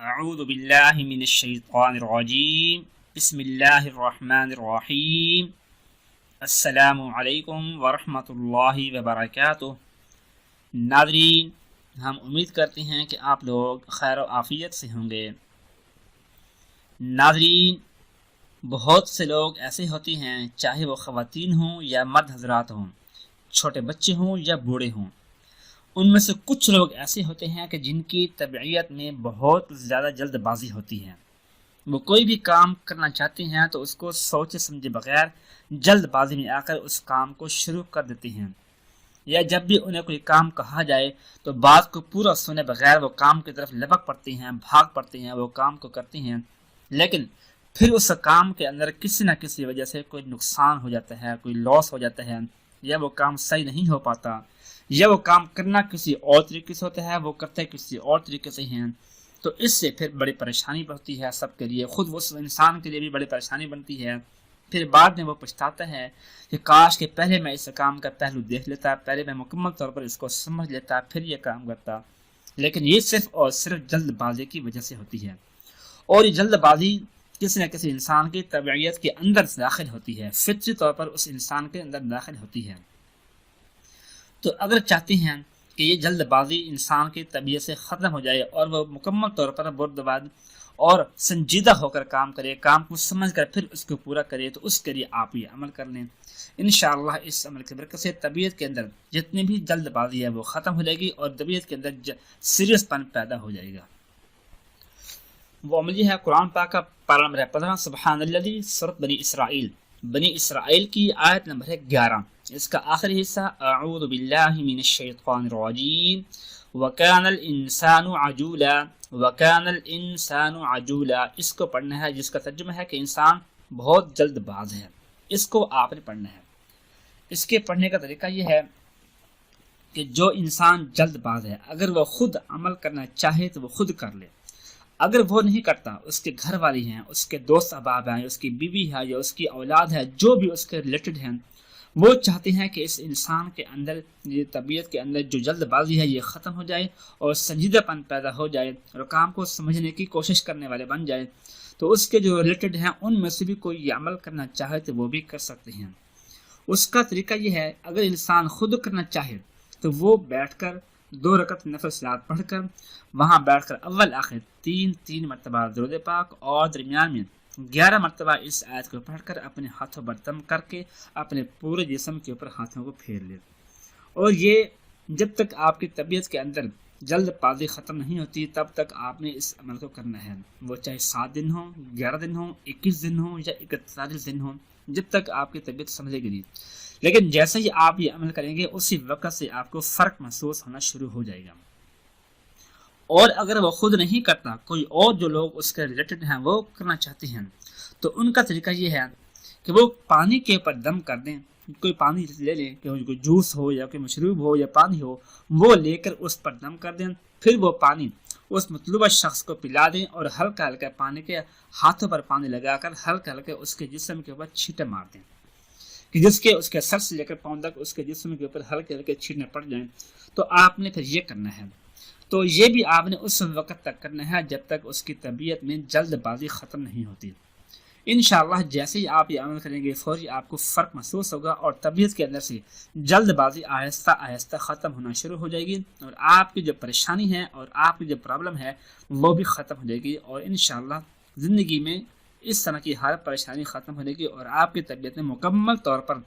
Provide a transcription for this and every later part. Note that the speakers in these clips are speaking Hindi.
अऊदबिल्लिमिनशैतानरजीम बसमीम असलकम वरहमतुल्लाहि वबरकातुह नादरीन हम उम्मीद करते हैं कि आप लोग खैर आफ़ियत से होंगे नादरीन बहुत से लोग ऐसे होते हैं चाहे वो ख़वातीन हों या मर्द हजरात हों छोटे बच्चे हों या बूढ़े हों उनमें से कुछ लोग ऐसे होते हैं कि जिनकी तबीयत में बहुत ज़्यादा जल्दबाजी होती है। वो कोई भी काम करना चाहते हैं तो उसको सोचे समझे बगैर जल्दबाजी में आकर उस काम को शुरू कर देते हैं। या जब भी उन्हें कोई काम कहा जाए तो बात को पूरा सुने बगैर वो काम की तरफ़ लपक पड़ते हैं, भाग पड़ते हैं, वो काम को करते हैं। लेकिन फिर उस काम के अंदर किसी न किसी वजह से कोई नुकसान हो जाता है, कोई लॉस हो जाता है या वो काम सही नहीं हो पाता। या वो काम करना किसी और तरीके से होता है, वो करते किसी और तरीके से हैं तो इससे फिर बड़ी परेशानी बढ़ती है सबके लिए। खुद उस इंसान के लिए भी बड़ी परेशानी बनती है। फिर बाद में वो पछताता है कि काश के पहले मैं इस काम का पहलू देख लेता, पहले मैं मुकम्मल तौर पर इसको समझ लेता, फिर ये काम करता। लेकिन ये सिर्फ़ और सिर्फ़ जल्दबाजी की वजह से होती है। और ये जल्दबाजी किसी न किसी इंसान की तबीयत के अंदर दाखिल होती है। फितरी तौर पर उस इंसान के अंदर दाखिल होती है। तो अगर चाहते हैं कि ये जल्दबाजी इंसान की तबीयत से ख़त्म हो जाए और वह मुकम्मल तौर पर बुरदबाद और संजीदा होकर काम करे, काम को समझ कर फिर उसको पूरा करे तो उसके लिए आप ये अमल कर लें। इन इस अमल के बरकत से तबीयत के अंदर जितनी भी जल्दबाजी है वो ख़त्म हो जाएगी और तबीयत के अंदर सीरियसपन पैदा हो जाएगा। वो अमल है, कुरान पाक का पारा नंबर है पंद्रह। सुबहान सूरत बनी इसराइल। बनी इसराइल की आयत नंबर है ग्यारह। इसका आखिरी हिस्सा अऊदबिल्लिमिनशैतानिर्रजीम वकानल इंसान अजूला वकानल इंसान अजूला। इसको पढ़ना है, जिसका तर्जुमा है कि इंसान बहुत जल्दबाज है। इसको आपने पढ़ना है। इसके पढ़ने का तरीका यह है कि जो इंसान जल्दबाज है, अगर वह खुद अमल करना चाहे तो वह खुद कर ले। अगर वो नहीं करता, उसके घर वाली हैं, उसके दोस्त अहबाब हैं, उसकी बीवी है या उसकी औलाद है, जो भी उसके रिलेटेड हैं वो चाहते हैं कि इस इंसान के अंदर, ये तबीयत के अंदर जो जल्दबाजी है, ये ख़त्म हो जाए और संजीदापन पैदा हो जाए और काम को समझने की कोशिश करने वाले बन जाए। तो उसके जो रिलेटेड हैं, उनमें से भी कोई ये अमल करना चाहे तो वो भी कर सकते हैं। उसका तरीका ये है, अगर इंसान खुद करना चाहे तो वो बैठकर दो रकत नफल सलाद पढ़कर, वहाँ बैठकर अव्वल आखिर तीन तीन मरतबा दरुद पाक और दरमियान में ग्यारह मरतबा इस आयत को पढ़कर अपने हाथों पर दम करके अपने पूरे जिसम के ऊपर हाथों को फेर ले। और ये जब तक आपकी तबीयत के अंदर जल्द पाजी ख़त्म नहीं होती, तब तक आपने इस अमल को करना है। वो चाहे सात दिन हो, ग्यारह दिन हो, इक्कीस दिन हो या इकतालीस दिन हो, जब तक आपकी तबीयत समझेगी नहीं। लेकिन जैसे ही आप ये अमल करेंगे, उसी वक्त से आपको फ़र्क महसूस होना शुरू हो जाएगा। और अगर वो खुद नहीं करता, कोई और जो लोग उसके रिलेटेड हैं, वो करना चाहते हैं। तो उनका तरीका ये है कि वो पानी के ऊपर दम कर दें, कोई पानी ले लें, कि कोई जूस हो या कोई मशरूब हो या पानी हो, वो लेकर उस पर दम कर दें, फिर वो पानी उस मतलूबा शख्स को पिला दें और हल्का हल्का पानी के हाथों पर पानी लगाकर हल्का हल्के उसके जिसम के ऊपर छीटे मार दें। कि जिसके, उसके सर से लेकर पाँव तक उसके जिसम के ऊपर हल्के हल्के छीटने पड़ जाएँ। तो आपने फिर ये करना है। तो ये भी आपने उस वक्त तक करना है जब तक उसकी तबीयत में जल्दबाजी ख़त्म नहीं होती। इन जैसे ही आप ये अमल करेंगे, फौरी आपको फ़र्क महसूस होगा और तबीयत के अंदर से जल्दबाजी आहिस्ता आहिस्ता ख़त्म होना शुरू हो जाएगी और आपकी जो परेशानी है और आपकी जो प्रॉब्लम है, वो भी ख़त्म हो जाएगी और इन ज़िंदगी में इस तरह की हर परेशानी ख़त्म हो जाएगी और आपकी तबीयत में मुकम्मल तौर पर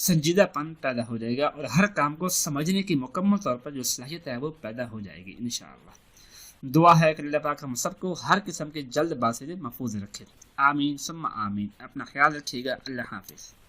संजीदापन पैदा हो जाएगा और हर काम को समझने की मुकम्मल तौर पर जो सलाहियत है वो पैदा हो जाएगी इन दुआ है कि अल्लाह पाक हम सबको हर किस्म के जल्दबाजी से महफूज रखे। आमीन, सुम्मा आमीन। अपना ख्याल रखिएगा। अल्लाह हाफिज़।